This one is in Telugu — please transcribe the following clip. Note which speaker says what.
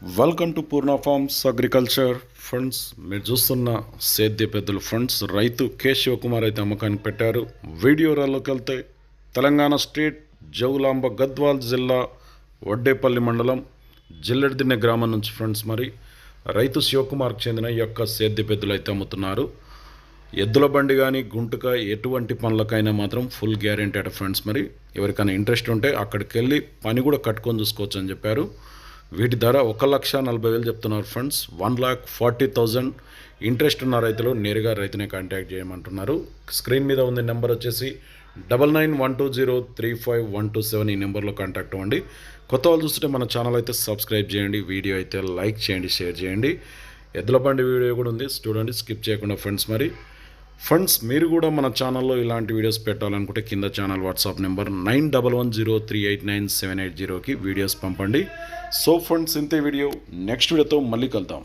Speaker 1: Welcome to Purna farms agriculture funds మీరు చూస్తున్న సేద్య పెద్దలు ఫండ్స్ రైతు కె శివకుమార్ అయితే అమ్మకానికి పెట్టారు. వీడియోలోకి వెళ్తే తెలంగాణ స్టేట్ జౌలాంబ గద్వాల్ జిల్లా వడ్డేపల్లి మండలం జిల్లెడిదిన్నె గ్రామం నుంచి ఫ్రెండ్స్ మరి రైతు శివకుమార్కి చెందిన ఈ యొక్క సేద్య పెద్దలు అయితే అమ్ముతున్నారు. ఎద్దుల బండి కానీ గుంటుక ఎటువంటి పనులకైనా మాత్రం ఫుల్ గ్యారెంటీ అట ఫ్రెండ్స్ మరి. ఎవరికైనా ఇంట్రెస్ట్ ఉంటే అక్కడికి వెళ్ళి పని కూడా కట్టుకొని చూసుకోవచ్చు అని చెప్పారు. వీటి ధర ఒక లక్ష నలభై వేలు చెప్తున్నారు friends. One lakh forty thousand interest ఉన్న రైతులు నేరుగా రైతునే కాంటాక్ట్ చేయమంటున్నారు. స్క్రీన్ మీద ఉంది నెంబర్ వచ్చేసి double nine one two zero three five one two seven ఈ నెంబర్లో కాంటాక్ట్ అవ్వండి. కొత్త వాళ్ళు చూస్తుంటే మన ఛానల్ అయితే సబ్స్క్రైబ్ చేయండి వీడియో అయితే లైక్ చేయండి షేర్ చేయండి. ఎద్దుల బండి వీడియో కూడా ఉంది. చూడండి స్కిప్ చేయకుండా ఫ్రెండ్స్ మరి. ఫ్రెండ్స్ మీరు కూడా మన ఛానల్లో ఇలాంటి వీడియోస్ పెట్టాలనుకుంటే కింద channel WhatsApp number nine double one zero three eight nine seven eight జీరోకి వీడియోస్ పంపండి. సో ఫ్రెండ్స్ ఇంతే వీడియో నెక్స్ట్ వీడియోతో మళ్ళీ కలుద్దాం.